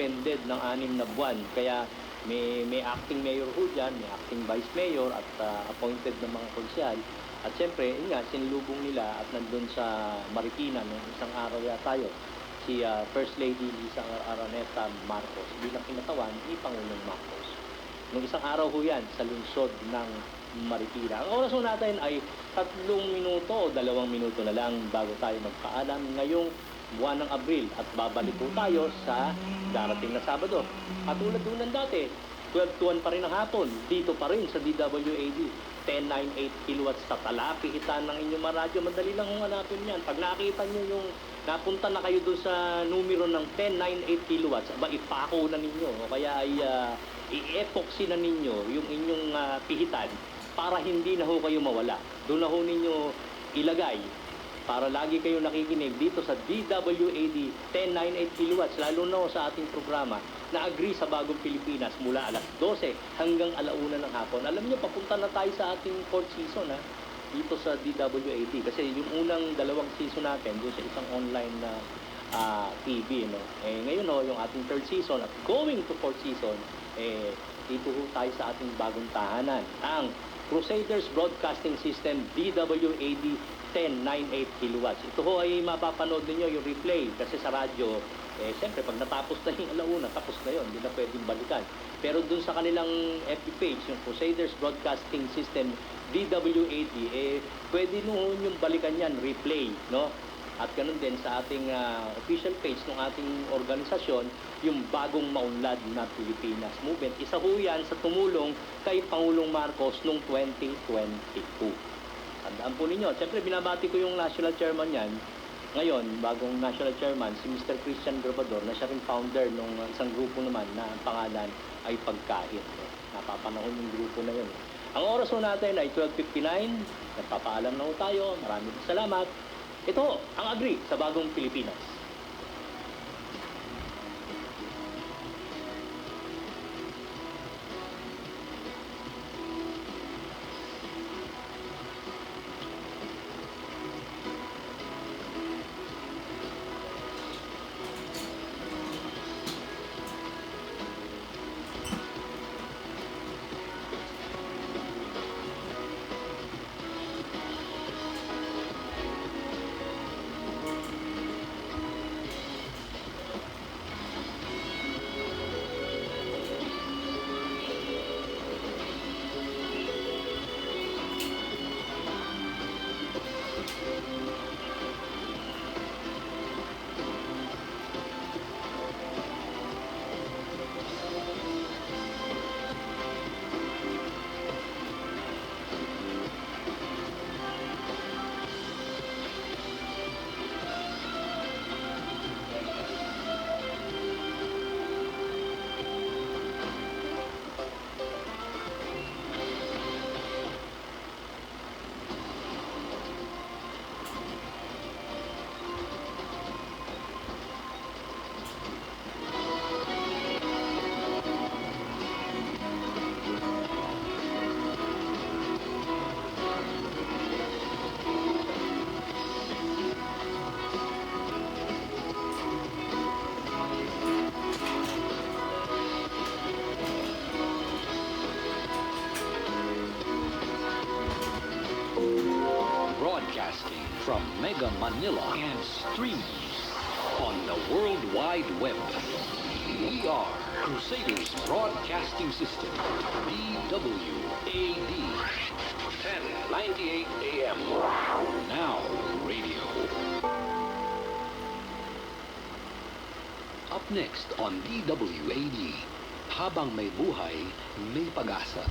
suspended ng anim na buwan. Kaya may, may acting mayor ho dyan, may acting vice mayor at ah, appointed ng mga konsyal. At siyempre, yun nga, sinlubong nila at nandun sa Marikina nung isang araw yata yun, si ah, First Lady Lisa Araneta Marcos bilang kinatawan ni Pangulong Marcos. Nung isang araw ho yan sa lungsod ng Marikina. Ang oras natin ay tatlong minuto o dalawang minuto na lang bago tayo magpaalam ngayong buwan ng Abril at babalik po tayo sa darating na Sabado. Katulad ho ng dati, 12 to 1 pa rin ang hapon, dito pa rin sa DWAD. 1098 kilowatts sa talapihitan ng inyong mga radyo. Madali lang kung hanapin yan. Pag nakita nyo yung napunta na kayo doon sa numero ng 1098 kilowatts, aba ipako na ninyo. O kaya ay ah, i-epoxy na ninyo yung inyong ah, pihitan para hindi na ho kayo mawala. Doon na ho ninyo ilagay para lagi kayo nakikinig dito sa DWAD 1098 kilowatts, lalo na sa ating programa na agree sa bagong Pilipinas mula alas 12 hanggang alauna ng hapon. Alam niyo, papunta na tayo sa ating fourth season ha, dito sa DWAD. Kasi yung unang dalawang season natin doon sa isang online na ah, TV. No? Eh, ngayon ho, yung ating third season at going to fourth season, eh, dito tayo sa ating bagong tahanan. Ang Crusaders Broadcasting System DWAD 1098 kilowatts. Ito ho ay mapapanood ninyo yung replay kasi sa radyo, eh siyempre pag natapos na yung alauna, tapos na yon, hindi na pwedeng balikan. Pero dun sa kanilang FB page, yung Crusaders Broadcasting System DWAD, eh pwede noon yung balikan yan, replay, no? At ganun din sa ating ah, official page ng ating organisasyon, yung bagong maunlad na Pilipinas Movement. Isa ho yan sa tumulong kay Pangulong Marcos noong 2022. Tandaan po ninyo. Siyempre, binabati ko yung national chairman yan. Ngayon, bagong national chairman, si Mr. Christian Grabador, na siya rin founder ng isang grupo naman na ang pangalan ay Pagkahit. Napapanahon yung grupo na yun. Ang oras natin ay 12.59. Nagpapaalam na ho tayo. Maraming salamat. Ito, ang Agri sa Bagong Pilipinas. From Mega Manila and streams on the World Wide Web. We are Crusaders Broadcasting System, DWAD. 1098 AM. Now radio. Up next on DWAD, habang may buhay, may pag-asa.